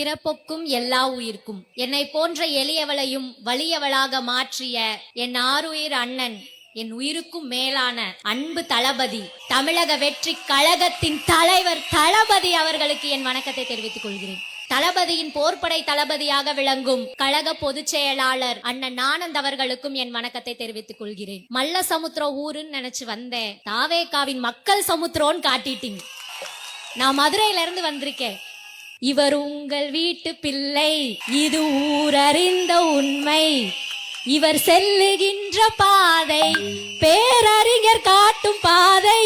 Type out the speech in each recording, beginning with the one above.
பிறப்புக்கும் எல்லா உயிர்க்கும். என்னை போன்ற எளியவளையும் வலியவளாக மாற்றிய என் ஆருயிர் அண்ணன் என் உயிருக்கும் மேலான அன்பு தளபதி தமிழக வெற்றி கழகத்தின் தலைவர் தளபதி அவர்களுக்கு என் வணக்கத்தை தெரிவித்துக் கொள்கிறேன். தளபதியின் போர்ப்படை தளபதியாக விளங்கும் கழக பொதுச் செயலாளர் அண்ணன் ஆனந்த் அவர்களுக்கும் என் வணக்கத்தை தெரிவித்துக் கொள்கிறேன். மல்ல சமுத்திரம் ஊருன்னு நினைச்சு வந்தேன். தாவேகாவின் மக்கள் சமுத்திரம்னு காட்டிட்டீங்க. நான் மதுரையில இருந்து வந்திருக்கேன். இவர் உங்கள் வீட்டு பிள்ளை. இது ஊரறிந்த உண்மை. இவர் செல்லுகின்ற பாதை. பேரறிஞர் காட்டும் பாதை.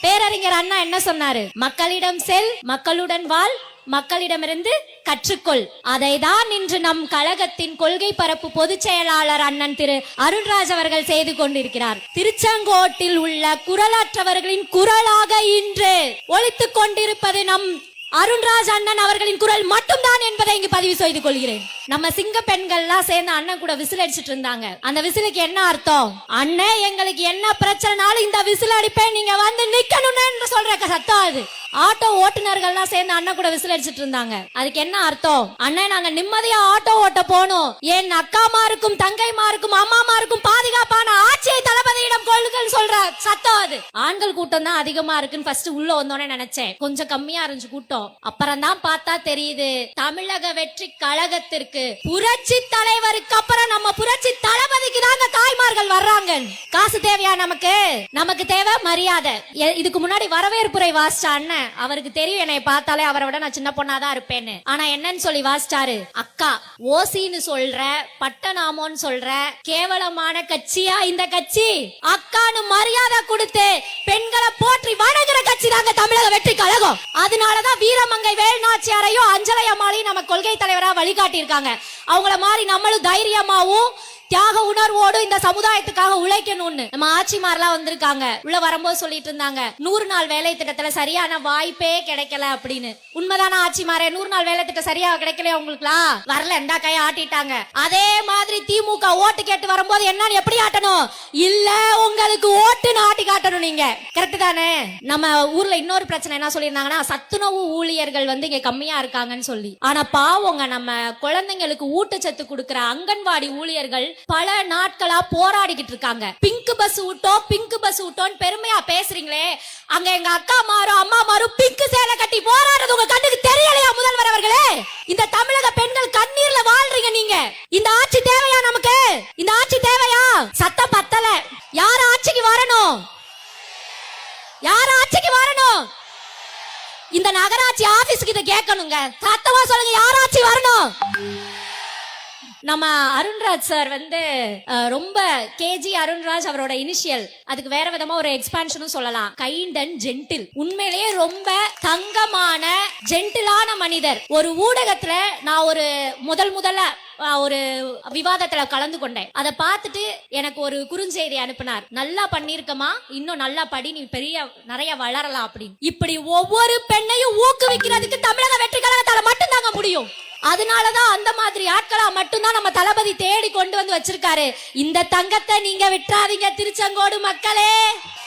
பேரறிஞர் அண்ணா என்ன சொன்னாரு? மக்களிடம் செல் மக்களுடன் வாழ் மக்களிடமிருந்து கற்றுக்கொள். அதைதான் இன்று நம் கழகத்தின் கொள்கை பரப்பு பொதுச் செயலாளர் அண்ணன் திரு அருண்ராஜ் அவர்கள் செய்து கொண்டிருக்கிறார். திருச்செங்கோட்டில் உள்ள குரலற்றவர்களின் குரலாக இன்று ஒழித்துக் கொண்டிருப்பது நம் அருண்ராஜ் அண்ணன் அவர்களின் குரல் மட்டும்தான் என்பதை இங்கு பதிவு செய்து கொள்கிறேன். நம்ம சிங்க பெண்கள்லாம் சேர்ந்து அண்ணன் கூட விசில் அடிச்சிட்டு இருந்தாங்க. அந்த விசிலுக்கு என்ன அர்த்தம்? அண்ணன் எங்களுக்கு என்ன பிரச்சனைனாலும் இந்த விசில் அடிப்பேன் நீங்க வந்து நிக்கணும்னு என்று சொல்ற சத்தம் அது. ஆட்டோ ஓட்டுநர்கள்லாம் சேர்ந்து அண்ணன் கூட விசில் அடிச்சிட்டு இருந்தாங்க. அதுக்கு என்ன அர்த்தம்? அண்ணன் நாங்க நிம்மதியா ஆட்டோ ஓட்ட போனோம். என் அக்காமாருக்கும் தங்கைமாருக்கும் அம்மாமாருக்கும் பாதுகாப்பான ஆட்சியை தளபதியிடம் கொள்ளுங்கள் சொல்ற சத்தம் அது. ஆண்கள் கூட்டம் தான் அதிகமா இருக்குன்னு ஃபர்ஸ்ட் உள்ள வந்தோடனே நினைச்சேன். கொஞ்சம் கம்மியா இருந்துச்சு கூட்டம். அப்புறம் தான் பார்த்தா தெரியுது தமிழக வெற்றி கழகத்திற்கு புரட்சி தலைவருக்கு அப்புறம் நம்ம புரட்சி தளபதிக்கு தாங்க தாய்மார்கள் வர்றாங்க. காசு தேவையா நமக்கு? நமக்கு தேவை மரியாதை. இதுக்கு முன்னாடி வரவேற்புரை வாசிச்ச அண்ணன் அவருக்கு தெரியும் என்னை பார்த்தாலே அவரை விட நான் சின்ன பொண்ணாதான் இருப்பேன்னு. ஆனா என்னன்னு சொல்லி வாசிச்சாரு? அக்கா ஓசின்னு சொல்ற பட்டநாமோன்னு சொல்ற கேவலமான கட்சியா இந்த கட்சி? அக்கான்னு மரியாதை கொடுத்து பெண்களை போற்றி வணங்குற கட்சி தாங்க தமிழக வெற்றி கழகம். அதனாலதான் வீரமங்கை வேல்நாச்சியாரையும் அஞ்சலை அம்மாளையும் நம்ம கொள்கை தலைவரா வழிகாட்டி இருக்காங்க அவங்கள மாதிரி நம்மளும் தைரியமாவும் தியாக உணர்வோடு இந்த சமுதாயத்துக்காக உழைக்கணும்னு. நம்ம ஆட்சிமாரெல்லாம் வந்திருக்காங்க. உள்ள வரும்போது சொல்லிட்டு இருந்தாங்க. நூறு நாள் வேலை திட்டத்துல சரியான வாய்ப்பே கிடைக்கல அப்படின்னு. உண்மைதான ஆட்சிமாரே? நூறு நாள் வேலை திட்டம் சரியா கிடைக்கல உங்களுக்குலாம் வரல எந்த கையை ஆட்டிட்டாங்க. அதே மாதிரி திமுக ஓட்டு கேட்டு வரும்போது என்னன்னு எப்படி ஆட்டணும்? இல்ல உங்களுக்கு ஓட்டுன்னு ஆட்டி காட்டணும் நீங்க. கரெக்ட் தானே? நம்ம ஊர்ல இன்னொரு பிரச்சனை என்ன சொல்லியிருந்தாங்கன்னா சத்துணவு ஊழியர்கள் வந்து இங்க கம்மியா இருக்காங்கன்னு சொல்லி. ஆனா பாவங்க நம்ம குழந்தைங்களுக்கு ஊட்டச்சத்து கொடுக்குற அங்கன்வாடி ஊழியர்கள் பல நாட்களா போராடிக்கிட்டு இருக்காங்க. பிங்க் பஸ் விட்டோம் பிங்க் பஸ் விட்டோம்னு பெருமையா பேசுறீங்களே. அங்க எங்க அக்கா மாறும் அம்மா மாறும் பிங்க் சேலை கட்டி போராடுறது உங்க கண்ணுக்கு தெரியலையா முதல்வர் அவர்களே? இந்த தமிழக பெண்கள் கண்ணீர்ல வாழ்றீங்க நீங்க. இந்த ஆட்சி தேவையா நமக்கு? இந்த ஆட்சி தேவையா? சத்தம் பத்தல. யார ஆட்சிக்கு வரணும்? யார ஆட்சிக்கு வரணும்? இந்த நகராட்சி ஆபீஸ்க்கு இதை கேட்கணுங்க. சத்தமா சொல்லுங்க யார் ஆட்சி வரணும்? நம்ம அருண்ராஜ் சார் வந்து ரொம்ப கேஜி அருண்ராஜ் அவரோட இனிஷியல் அதுக்கு வேற விதமா ஒரு எக்ஸ்பான்ஷனும் சொல்லலாம். கைண்ட் அண்ட் ஜென்டில் உண்மையிலேயே ரொம்ப தங்கமான ஜென்டிலான மனிதர். ஒரு ஊடகத்துல நான் ஒரு முதல் முதல்ல ஒரு விவாதத்துல கலந்து கொண்டேன். அதை பார்த்துட்டு எனக்கு ஒரு குறுஞ்செய்தி அனுப்பினார். நல்லா பண்ணிருக்கமா இன்னும் நல்லா படி. நீ பெரிய நிறைய வளரலாம் அப்படின்னு. இப்படி ஒவ்வொரு பெண்ணையும் ஊக்குவிக்கிறதுக்கு தமிழக வெற்றி கழகத்தால மட்டும் தாங்க முடியும். அதனாலதான் அந்த மாதிரி ஆட்களா மட்டும்தான் நம்ம தளபதி தேடி கொண்டு வந்து வச்சிருக்காரு. இந்த தங்கத்தை நீங்க விட்டுறாதீங்க திருச்செங்கோடு மக்களே.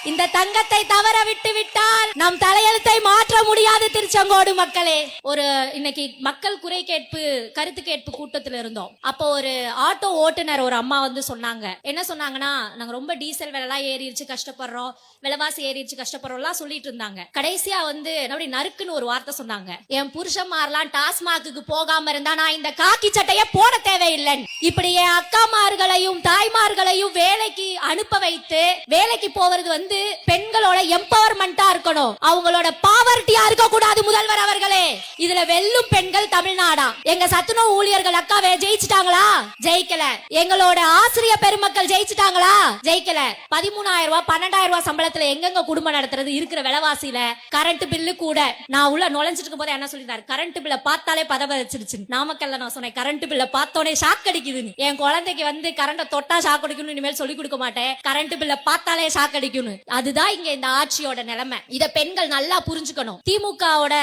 இந்த தங்கத்தை தவற விட்டு விட்டால் நம் தலையெழுத்தை மாற்ற முடியாது திருச்செங்கோடு மக்களே. ஒரு இன்னைக்கு மக்கள் குறை கேட்பு கருத்து கேட்பு கூட்டத்துல இருந்தோம். அப்போ ஒரு ஆட்டோ ஓட்டுநர் ஒரு அம்மா வந்து சொன்னாங்க. என்ன சொன்னாங்கன்னா நாங்க ரொம்ப டீசல் விலைலாம் ஏறிடுச்சு கஷ்டப்படுறோம். விலைவாசி ஏறிடுச்சு கஷ்டப்படுறோம்லாம் சொல்லிட்டு இருந்தாங்க. கடைசியா வந்து அப்படி நறுக்குன்னு ஒரு வார்த்தை சொன்னாங்க. என் புருஷன்மாரெல்லாம் டாஸ்மாக்கு போகாம இருந்தா நான் இந்த காக்கி சட்டைய போட தேவையில்லைன்னு இப்படி என் அக்காமார்களையும் தாய்மார்களையும் வேலைக்கு அனுப்ப வைத்து வேலைக்கு போவது வந்து பெண்களோட எம்பவர்மெண்டா இருக்கணும். அவங்களோட பாவர்ட்டியா இருக்க கூடாது முதல்வர் அவர்களே. இதுல வெல்லும் பெண்கள் தமிழ்நாடா. எங்க சத்துணவு ஊழியர்கள் அக்காவே ஜெயிச்சிட்டாங்களா? ஜெயிக்கல. எங்களோட ஆசிரிய பெருமக்கள் ஜெயிச்சிட்டாங்களா? ஜெயிக்கல. பதிமூணாயிரம் ரூபாய் பன்னெண்டாயிரம் ரூபாய் சம்பளத்துல எங்கெங்க குடும்பம் நடத்துறது இருக்கிற விலைவாசியில? கரண்ட் பில்லு கூட. நான் உள்ள நுழைஞ்சிட்டு இருக்கும் போது என்ன சொல்லிருந்தாரு கரண்ட் பில்ல பார்த்தாலே பதவச்சிருச்சு வந்துச்சு நாமக்கல்ல நான் சொன்னேன் கரண்ட் பில்ல பார்த்தோனே ஷாக் அடிக்குதுன்னு. என் குழந்தைக்கு வந்து கரண்ட தொட்டா ஷாக் அடிக்கணும் இனிமேல் சொல்லி கொடுக்க மாட்டேன். கரண்ட் பில்ல பார்த்தாலே ஷாக் அடிக்கணும் அதுதான் இங்க இந்த ஆட்சியோட நிலைமை. இத பெண்கள் நல்லா புரிஞ்சுக்கணும். திமுகவோட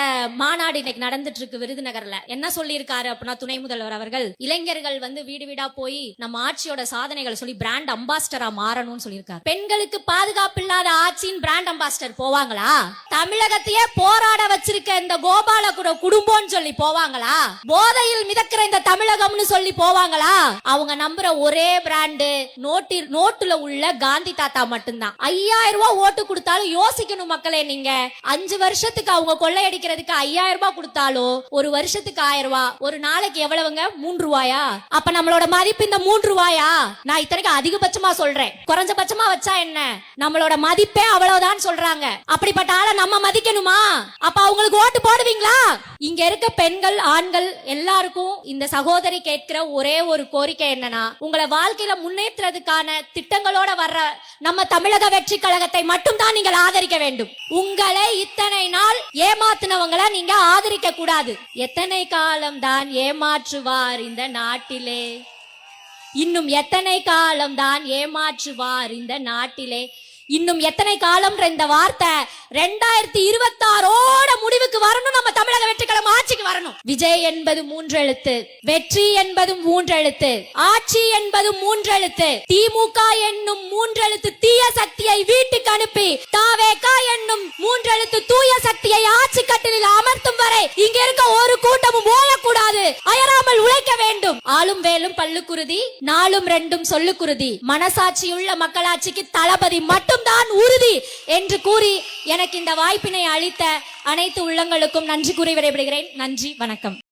மாநாடு இன்னைக்கு நடந்துட்டு இருக்கு விருதுநகர்ல. என்ன சொல்லியிருக்காரு அப்படின்னா துணை முதல்வர் அவர்கள்? இளைஞர்கள் வந்து வீடு வீடா போய் நம்ம ஆட்சியோட சாதனைகளை சொல்லி பிராண்ட் அம்பாஸ்டரா மாறணும்னு சொல்லியிருக்காரு. பெண்களுக்கு பாதுகாப்பு இல்லாத ஆட்சியின் பிராண்ட் அம்பாஸ்டர் போவாங்களா? தமிழகத்தையே போராட வச்சிருக்க இந்த கோபால குடும்பம்னு சொல்லி போவாங்களா? போதையில் மிதக்கிற இந்த தமிழகம்னு சொல்லி போவாங்களா? அவங்க நம்புற ஒரே பிராண்டு நோட்டில் நோட்டுல உள்ள காந்தி தாத்தா மட்டும்தான். ஐயாயிரம் ரூபாய் ஓட்டு கொடுத்தாலும் யோசிக்கணும் மக்களே நீங்க. அஞ்சு வருஷத்துக்கு அவங்க கொள்ளையடிக்கிறதுக்கு ஐயாயிரம் ரூபாய் கொடுத்தாலும் ஒரு வருஷத்துக்கு ஆயிரம் ரூபாய் ஒரு நாளைக்கு எவ்வளவுங்க? மூன்று ரூபாயா? அப்ப நம்மளோட மதிப்பு இந்த மூன்று ரூபாயா? நான் இத்தனைக்கு அதிகபட்சமா சொல்றேன். குறைஞ்சபட்சமா வச்சா என்ன? நம்மளோட மதிப்பே அவ்வளவுதான் சொல்றாங்க. அப்படிப்பட்ட ஆளை நம்ம மதிக்கணுமா? அப்ப அவங்களுக்கு ஓட்டு போடுவீங்களா? இங்க இருக்க பெண்கள் ஆண்கள் எல்லாருக்கும் இந்த சகோதரி கேட்கிற ஒரே ஒரு கோரிக்கை என்னன்னா உங்களை வாழ்க்கையில முன்னேற்றதுக்கான திட்டங்களோட வர்ற நம்ம தமிழக வெற்றி கழகத்தை மட்டும்தான் நீங்கள் ஆதரிக்க வேண்டும். உங்களை இத்தனை நாள் ஏமாத்தினவங்களை நீங்க ஆதரிக்க கூடாது. எத்தனை காலம் தான் ஏமாற்றுவார் இந்த நாட்டிலே? இன்னும் எத்தனை காலம் தான் ஏமாற்றுவார் இந்த நாட்டிலே? இன்னும் எத்தனை காலம் இந்த வார்த்தை ரெண்டாயிரத்தி இருபத்தி ஆறோட முடிவுக்கு வரணும். நம்ம தமிழக வெற்றிக்கிழமை ஆட்சிக்கு வரணும். விஜய் என்பது மூன்று எழுத்து வெற்றி என்பதும் மூன்றெழுத்து ஆட்சி என்பது மூன்றெழுத்து திமுக என்னும் மூன்று எழுத்து தீய சக்தியை வீட்டுக்கு அனுப்பி தாவேகா என்னும் மூன்று எழுத்து தூய சக்தியை ஆட்சி கட்டிலில் அமர்த்தும் வரை இங்க இருக்க ஒரு கூட்டமும் ஓயக்கூடாது. அயர ஆளும் வேலும் பல்லுக்குருதி நாளும் ரெண்டும் சொல்லுக்குருதி. மனசாட்சியுள்ள மக்களாட்சிக்கு தளபதி மட்டும்தான் உறுதி என்று கூறி எனக்கு இந்த வாய்ப்பினை அளித்த அனைத்து உள்ளங்களுக்கும் நன்றி கூறி விடைபெறுகிறேன். நன்றி வணக்கம்.